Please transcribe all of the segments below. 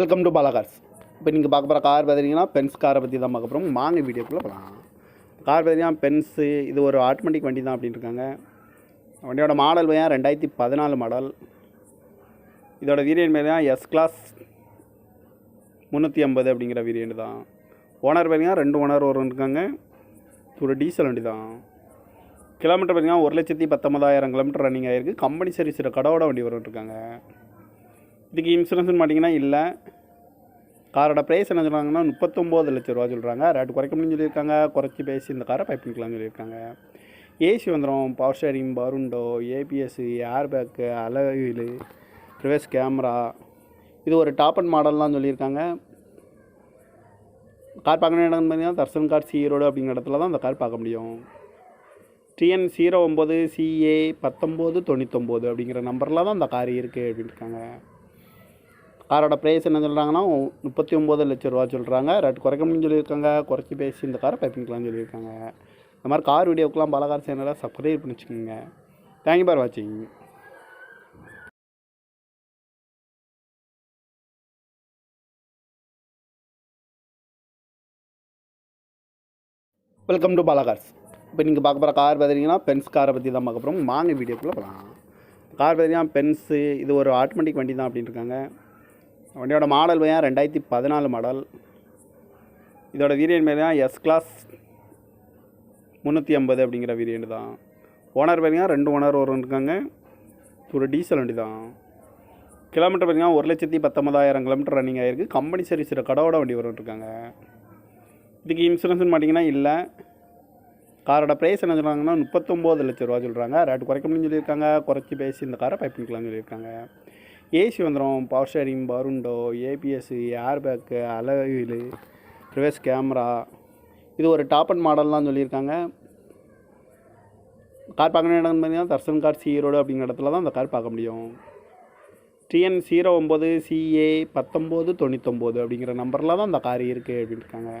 Welcome to பாலாகார்ஸ் இப்போ நீங்கள் பார்க்க போகிற கார் பார்த்தீங்கன்னா பென்ஸ் காரை பற்றி தான் பார்க்க போகிறோம் வாங்க வீடியோக்குள்ளே போகலாம் கார் பார்த்தீங்கன்னா பென்ஸு இது ஒரு ஆட்டோமேட்டிக் வண்டி தான் அப்படின்னு இருக்காங்க. வண்டியோட மாடல் பார்த்தீங்கன்னா ரெண்டாயிரத்தி பதினாலு மாடல் இதோட வீரியன் பார்த்தீங்கன்னா எஸ் கிளாஸ் முந்நூற்றி ஐம்பது அப்படிங்கிற வீரியன் தான். ஓனர் பார்த்தீங்கன்னா ரெண்டு ஓனர் ஒரு இருக்காங்க. இது ஒரு டீசல் வண்டி தான். கிலோமீட்டர் பார்த்தீங்கன்னா ஒரு லட்சத்தி பத்தொம்பதாயிரம் கிலோமீட்டர் ரன்னிங் ஆகிருக்கு கம்பெனி சர்வீஸோட கடவோட வண்டி வரும் இருக்காங்க. இதுக்கு இன்சூரன்ஸ்னு பார்த்தீங்கன்னா இல்லை. காரோட ப்ரைஸ் என்ன சொல்கிறாங்கன்னா முப்பத்தொம்போது லட்ச ரூபா சொல்கிறாங்க ரேட்டு குறைக்க முடியும்னு சொல்லியிருக்காங்க. குறைச்சி பேசி இந்த காரை பைப் பண்ணிக்கலாம்னு சொல்லியிருக்காங்க. ஏசி வந்துடும் பவர் ஸ்டேரிங் பருண்டோ ABSC airbag alloy wheel reverse camera இது ஒரு டாப் அண்ட் மாடல்லாம் சொல்லியிருக்காங்க. கார் பார்க்கணும் இடம் பார்த்தீங்கன்னா தர்சன் கார் சி ரோடு அப்படிங்கிற இடத்துல தான் அந்த கார் பார்க்க முடியும். டிஎன் ஜீரோ ஒம்பது சிஏ பத்தொம்போது தொண்ணூத்தொம்போது அப்படிங்கிற நம்பரில் தான் அந்த கார் இருக்குது அப்படின்னு இருக்காங்க. காரோட ப்ரைஸ் என்ன சொல்கிறாங்கன்னா முப்பத்தி ஒம்பது லட்ச ரூபா சொல்கிறாங்க ரேட் குறைக்க முடியும்னு சொல்லியிருக்காங்க. குறைச்சி பேசி இந்த காரை பைப்பிங்கலாம்னு சொல்லியிருக்காங்க. இந்த மாதிரி கார் வீடியோக்கெலாம் பலகார் சேனலை சப்ஸ்கிரைப் பண்ணி வச்சுக்கோங்க. தேங்க்யூ பார் வாட்சிங் வெல்கம் டு பாலாகார்ஸ் இப்போ நீங்கள் பார்க்க போகிற கார் பார்த்தீங்கன்னா பென்ஸ் காரை பற்றி தான் பார்க்க போகிறோம் வாங்க வீடியோக்குள்ளே போகலாம் கார் பார்த்தீங்கன்னா பென்ஸு இது ஒரு ஆட்டோமேட்டிக் வண்டி தான் அப்படின்னு இருக்காங்க. வண்டியோட மாடல் பார்த்தீங்கன்னா ரெண்டாயிரத்தி பதினாலு மாடல் இதோட வீரியன் பார்த்தீங்கன்னா எஸ் கிளாஸ் முந்நூற்றி ஐம்பது அப்படிங்கிற வீரியன் தான். ஓனர் பார்த்தீங்கன்னா ரெண்டு ஓனர் ஒரு இருக்காங்க. ஒரு டீசல் வண்டி தான். கிலோமீட்டர் பார்த்தீங்கன்னா ஒரு லட்சத்தி பத்தொம்பதாயிரம் கிலோமீட்டர் ரன்னிங் ஆகிருக்கு கம்பெனி சர்வீஸில் கடவோட வண்டி வரும் இருக்காங்க. இதுக்கு இன்சூரன்ஸ்னு பார்த்தீங்கன்னா இல்லை. காரோட ப்ரைஸ் என்ன சொல்கிறாங்கன்னா முப்பத்தொம்போது லட்ச ரூபா சொல்கிறாங்க ரேட் குறைக்க முடியும்னு சொல்லியிருக்காங்க. குறைச்சி பேசி இந்த காரை பைப் பண்ணிக்கலாம்னு சொல்லியிருக்காங்க. ஏசி வந்துடும் பவர் ஸ்டேரிங் பருண்டோ ABSC airbag alloy wheel reverse camera இது ஒரு டாப் அண்ட் மாடல்லாம் சொல்லியிருக்காங்க. கார் பார்க்கணும் இடம் பார்த்தீங்கன்னா தர்சன் கார் சி ரோடு அப்படிங்கிற இடத்துல தான் அந்த கார் பார்க்க முடியும். டிஎன் ஜீரோ ஒம்பது சிஏ பத்தொம்போது தொண்ணூத்தொம்போது அப்படிங்கிற நம்பரில் தான் அந்த கார் இருக்குது அப்படின்னு இருக்காங்க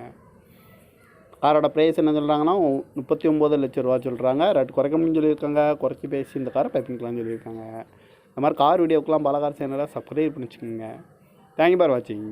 காரோட ப்ரைஸ் என்ன சொல்கிறாங்கன்னா முப்பத்தி ஒம்பது லட்ச ரூபா சொல்கிறாங்க ரேட் குறைக்க முடியும்னு சொல்லியிருக்காங்க. குறைச்சி பேசி இந்த காரை பைப் சொல்லியிருக்காங்க. இந்த மாதிரி கார் வீடியோக்கெலாம் பலகார் சேனலாக சப்ஸ்கிரைப் பண்ணி வச்சுக்கோங்க. தேங்க்யூ பார் வாட்சிங்